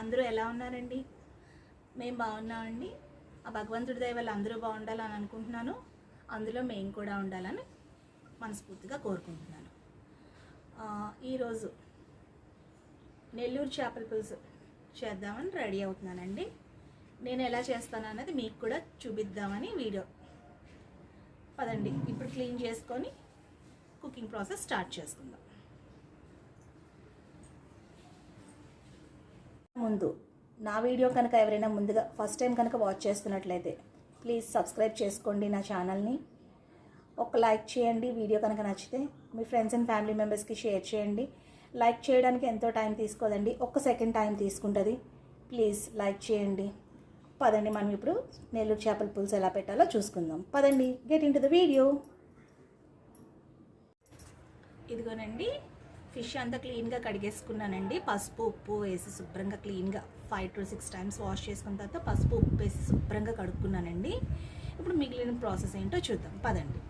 అందరూ ఎలా ఉన్నారండి? మేము బాగున్నామండి ఆ భగవంతుడి దయ వల్ల అందరూ బాగుండాలని అనుకుంటున్నాను. అందులో మేము కూడా ఉండాలని మనస్ఫూర్తిగా కోరుకుంటున్నాను. ఈరోజు నెల్లూరు చేపల పులుసు చేద్దామని రెడీ అవుతున్నానండి. నేను ఎలా చేస్తాను అనేది మీకు కూడా చూపిద్దామని వీడియో. పదండి ఇప్పుడు క్లీన్ చేసుకొని కుకింగ్ ప్రాసెస్ స్టార్ట్ చేసుకుందాం. ముందు. నా వీడియో కనుక ఎవరైనా ముందుగా ఫస్ట్ టైం కనుక వాచ్ చేస్తున్నట్లయితే ప్లీజ్ సబ్స్క్రైబ్ చేసుకోండి నా ఛానల్ని. ఒక లైక్ చేయండి వీడియో కనుక నచ్చితే మీ ఫ్రెండ్స్ అండ్ ఫ్యామిలీ మెంబర్స్కి షేర్ చేయండి. లైక్ చేయడానికి ఎంతో టైం తీసుకోదండి ఒక్క సెకండ్ టైం తీసుకుంటుంది. ప్లీజ్ లైక్ చేయండి. పదండి మనం ఇప్పుడు నెల్లూరు చేపల పులుసు ఎలా పెట్టాలో చూసుకుందాం. పదండి get into the video ఇదిగోనండి ఫిష్ అంతా క్లీన్గా కడిగేసుకున్నానండి. పసుపు ఉప్పు వేసి శుభ్రంగా క్లీన్గా five to six times wash చేసుకున్న తర్వాత పసుపు ఉప్పు వేసి శుభ్రంగా కడుక్కున్నానండి. ఇప్పుడు మిగిలిన ప్రాసెస్ ఏంటో చూద్దాం. పదండి.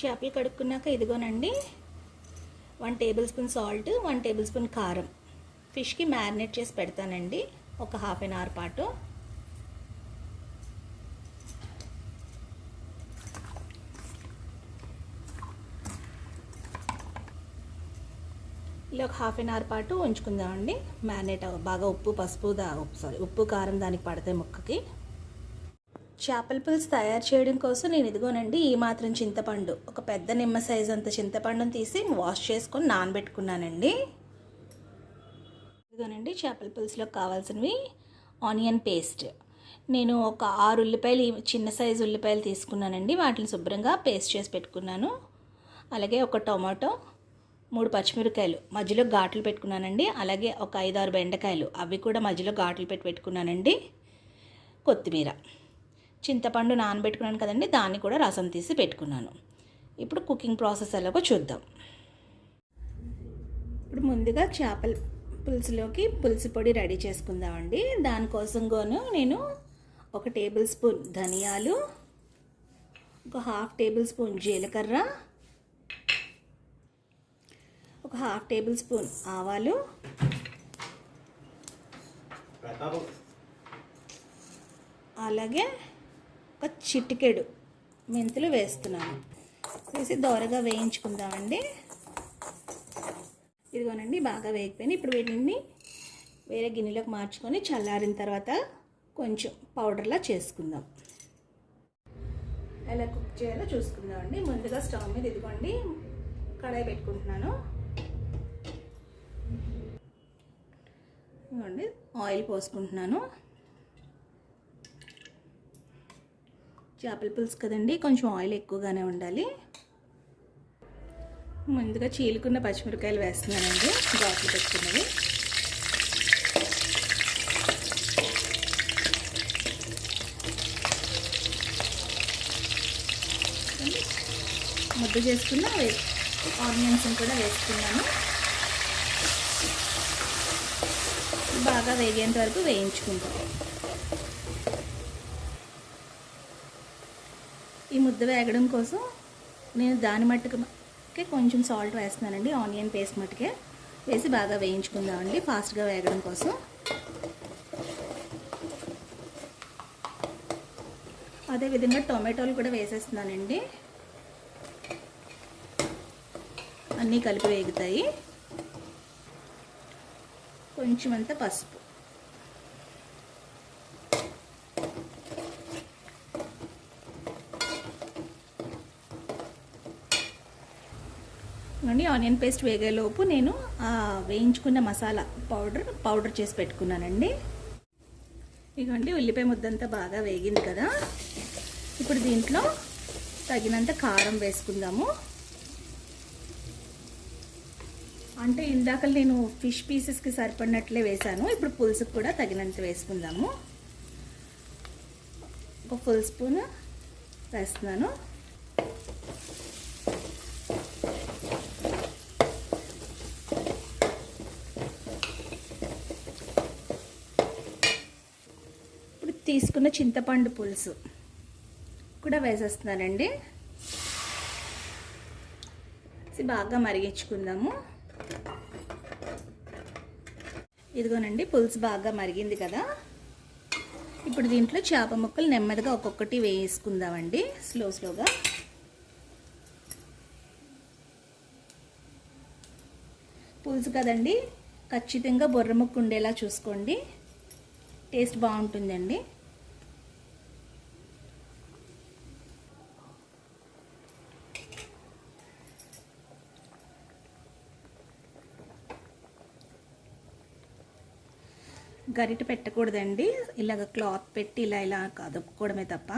చేపలు కడుక్కున్నాక ఇదిగోనండి. One tablespoon salt one tablespoon కారం. ఫిష్కి మ్యారినేట్ చేసి పెడతానండి. ఒక హాఫ్ అన్ అవర్ పాటు. ఇలా ఒక హాఫ్ అన్ అవర్ పాటు ఉంచుకుందామండి. మ్యారినేట్ అవ్వ- బాగా ఉప్పు పసుపు దా ఉప్పు సారీ ఉప్పు కారం దానికి పడతాయి ముక్కకి. చేపల పులుసు తయారు చేయడం కోసం నేను ఇదిగోనండి ఈ మాత్రం చింతపండు. ఒక పెద్ద నిమ్మ సైజు అంత చింతపండుని తీసి వాష్ చేసుకొని నానబెట్టుకున్నానండి. ఇదిగోనండి చేపల పులుసులో కావాల్సినవి ఆనియన్ పేస్ట్ నేను ఒక ఆరు ఉల్లిపాయలు చిన్న సైజు ఉల్లిపాయలు తీసుకున్నానండి. వాటిని శుభ్రంగా పేస్ట్ చేసి పెట్టుకున్నాను. అలాగే ఒక టొమాటో మూడు పచ్చిమిరకాయలు మధ్యలో ఘాట్లు పెట్టుకున్నానండి. అలాగే ఒక ఐదు ఆరు బెండకాయలు. అవి కూడా మధ్యలో ఘాట్లు పెట్టి పెట్టుకున్నానండి. కొత్తిమీర. చింతపండు నానబెట్టుకున్నాను కదండి. దాన్ని కూడా రసం తీసి పెట్టుకున్నాను. ఇప్పుడు కుకింగ్ ప్రాసెస్ ఎలాగో చూద్దాం. ఇప్పుడు ముందుగా చేపల పులుసులోకి పులుసు పొడి రెడీ చేసుకుందామండి. దానికోసంగాను నేను ఒక టేబుల్ స్పూన్ ధనియాలు ఒక హాఫ్ టేబుల్ స్పూన్ జీలకర్ర ఒక హాఫ్ టేబుల్ స్పూన్ ఆవాలు. అలాగే ఒక చిటికెడు మెంతులు వేస్తున్నాను. వేసి దోరగా వేయించుకుందామండి. ఇదిగోనండి బాగా వేగిపోయినాయి. ఇప్పుడు వీటిని వేరే గిన్నెలోకి మార్చుకొని చల్లారిన తర్వాత కొంచెం పౌడర్లా చేసుకుందాం. ఎలా కుక్ చేయాలో చూసుకుందామండి. ముందుగా స్టవ్ మీద ఇదిగోండి కడాయి పెట్టుకుంటున్నాను. ఇవ్వండి ఆయిల్ పోసుకుంటున్నాను. చేపల పులుసు కదండి కొంచెం ఆయిల్ ఎక్కువగానే ఉండాలి. ముందుగా చీలుకున్న పచ్చిమిరకాయలు వేస్తున్నానండి ఘాట్లు పెట్టుకున్నవి. ముద్ద చేసుకున్న ఆనియన్స్ కూడా వేసుకున్నాను. బాగా వేగేంత వరకు వేయించుకుంటాం. ఈ ముద్ద వేగడం కోసం నేను దాని మట్టుకే కొంచెం సాల్ట్ వేస్తున్నానండి ఆనియన్ పేస్ట్ మట్టుకే వేసి బాగా వేయించుకుందామండి ఫాస్ట్గా వేగడం కోసం. అదేవిధంగా టొమాటోలు కూడా వేసేస్తున్నానండి. అన్నీ కలిపి వేగుతాయి. కొంచెం పసుపు. అండి ఆనియన్ పేస్ట్ వేగేలోపు నేను వేయించుకున్న మసాలా పౌడర్ పౌడర్ చేసి పెట్టుకున్నానండి. ఇదిగోండి ఉల్లిపాయ ముద్దంతా బాగా వేగింది కదా. ఇప్పుడు దీంట్లో తగినంత కారం వేసుకుందాము. అంటే ఇందాక నేను ఫిష్ పీసెస్కి సరిపడినట్లే వేసాను ఇప్పుడు పులుసుకు కూడా తగినంత వేసుకుందాము. ఒక ఫుల్ స్పూన్ వేస్తున్నాను. ఇప్పుడు తీసుకున్న చింతపండు పులుసు కూడా వేసేస్తున్నానండి. బాగా మరిగించుకుందాము. ఇదిగోనండి పులుసు బాగా మరిగింది కదా. ఇప్పుడు దీంట్లో చేప ముక్కలు నెమ్మదిగా ఒక్కొక్కటి వేసుకుందామండి స్లో స్లోగా పులుసు కదండి ఖచ్చితంగా బొర్ర ముక్క ఉండేలా చూసుకోండి. టేస్ట్ బాగుంటుందండి. గరిట పెట్టకూడదండి. ఇలాగ క్లాత్ పెట్టి ఇలా ఇలా కదుపుకోవడమే తప్ప.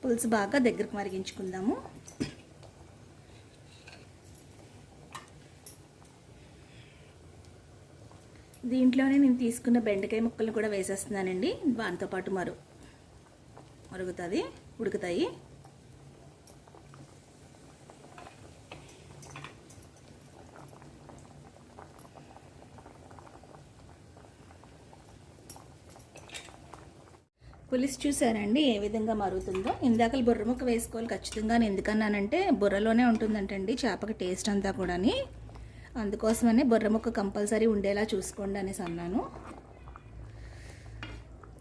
పులుసు బాగా దగ్గరకు మరిగించుకుందాము. దీంట్లోనే నేను తీసుకున్న బెండకాయ ముక్కలు కూడా వేసేస్తున్నానండి. దాంతో పాటు మరు మరుగుతుంది ఉడుకుతాయి. పులుసు చూసారండి ఏ విధంగా మరుగుతుందో ఇందాక బుర్ర ముక్క వేసుకోవాలి ఖచ్చితంగా నేను ఎందుకన్నానంటే బుర్రలోనే ఉంటుందంటండి చేపకి టేస్ట్ అంతా కూడాని. అందుకోసమనే బుర్ర ముక్క కంపల్సరీ ఉండేలా చూసుకోండి అనేసి అన్నాను.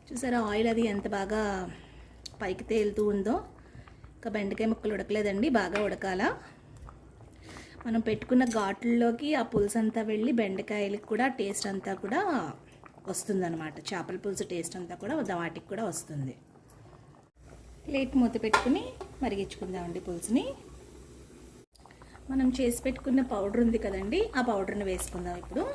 చూసారా ఆయిల్ అది ఎంత బాగా పైకి తేలుతూ ఉందో. ఇంకా బెండకాయ ముక్కలు ఉడకలేదండి బాగా ఉడకాల. మనం పెట్టుకున్న ఘాట్లలోకి ఆ పులుసు అంతా వెళ్ళి బెండకాయలకి కూడా టేస్ట్ అంతా కూడా వస్తుందన్నమాట. చేపల పులుసు టేస్ట్ అంతా కూడా వాటికి కూడా వస్తుంది. ప్లేట్ మూత పెట్టుకుని మరిగించుకుందామండి పులుసుని. మనం చేసి పెట్టుకున్న పౌడర్ ఉంది కదండి ఆ పౌడర్ని వేసుకుందాం ఇప్పుడు.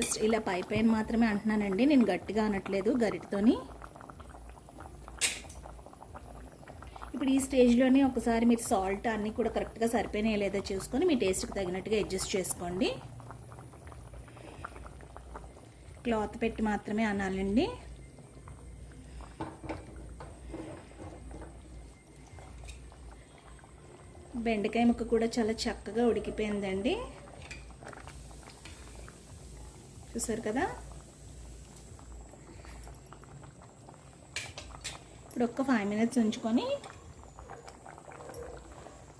జస్ట్ ఇలా పై పైన మాత్రమే అంటున్నానండి. నేను గట్టిగా అనట్లేదు గరిటతోని. ఇప్పుడు ఈ స్టేజ్లోనే ఒకసారి మీరు సాల్ట్ అన్నీ కూడా కరెక్ట్గా సరిపోయినాయో లేదో చూసుకొని మీ టేస్ట్కి తగినట్టుగా అడ్జస్ట్ చేసుకోండి. క్లాత్ పెట్టి మాత్రమే అనాలండి. బెండకాయ ముక్క కూడా చాలా చక్కగా ఉడికిపోయిందండి. చూసారు కదా? ఇప్పుడు ఒక్క ఫైవ్ మినిట్స్ ఉంచుకొని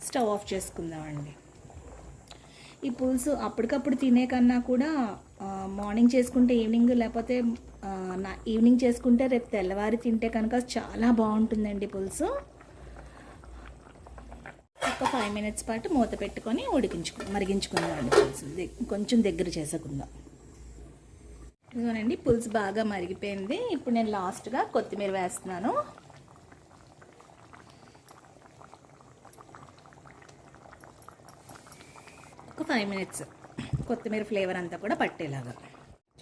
స్టవ్ ఆఫ్ చేసుకుందామండి. ఈ పులుసు అప్పటికప్పుడు తినే కన్నా కూడా మార్నింగ్ చేసుకుంటే ఈవినింగ్ లేకపోతే నా ఈవినింగ్ చేసుకుంటే రేపు తెల్లవారి తింటే కనుక చాలా బాగుంటుందండి పులుసు. ఒక ఫైవ్ మినిట్స్ పాటు మూత పెట్టుకొని ఉడికించుకు మరిగించుకుందామండి పులుసు కొంచెం దగ్గర చేసుకుందాం ఇదిగోనండి పులుసు బాగా మరిగిపోయింది. ఇప్పుడు నేను లాస్ట్గా కొత్తిమీర వేస్తున్నాను. ఒక ఫైవ్ మినిట్స్. కొత్తిమీర ఫ్లేవర్ అంతా కూడా పట్టేలాగా.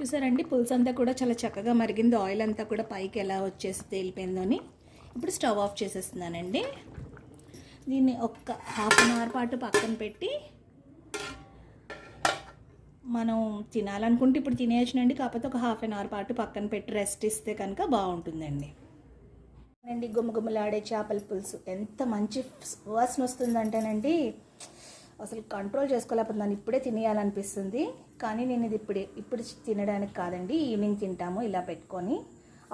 చూసారండి పులుసు అంతా కూడా చాలా చక్కగా మరిగింది. ఆయిల్ అంతా కూడా పైకి ఎలా వచ్చేసి తేలిపోయిందో అని. ఇప్పుడు స్టవ్ ఆఫ్ చేసేస్తున్నానండి. దీన్ని ఒక్క హాఫ్ అన్ అవర్ పాటు పక్కన పెట్టి మనం తినాలనుకుంటే ఇప్పుడు తినేసినండి కాకపోతే ఒక హాఫ్ అన్ అవర్ పాటు పక్కన పెట్టి రెస్ట్ ఇస్తే కనుక బాగుంటుందండి. అండి గుమ్మగుమ్మలాడే చేపల పులుసు ఎంత మంచి వాసన వస్తుందంటేనండి అసలు కంట్రోల్ చేసుకోలేకపోతున్నాను. ఇప్పుడే తినేయాలనిపిస్తుంది కానీ నేను ఇది ఇప్పుడే ఇప్పుడు తినడానికి కాదండి ఈవినింగ్ తింటాము ఇలా పెట్టుకొని.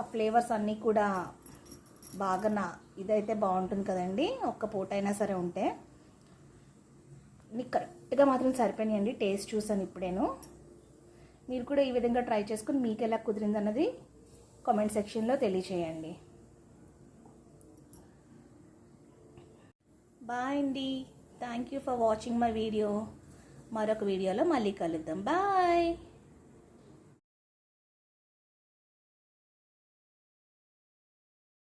ఆ ఫ్లేవర్స్ అన్నీ కూడా బాగా నా ఇదైతే బాగుంటుంది కదండి ఒక్క పూట అయినా సరే ఉంటే. మీకు కరెక్ట్గా మాత్రం సరిపోయినాయండి. టేస్ట్ చూసాను ఇప్పుడేను. మీరు కూడా ఈ విధంగా ట్రై చేసుకుని మీకు ఎలా కుదిరింది అన్నది కామెంట్ సెక్షన్లో తెలియచేయండి. బాయ్ అండి. Thank you for watching my video మరొక వీడియోలో మళ్ళీ కలుద్దాం. బాయ్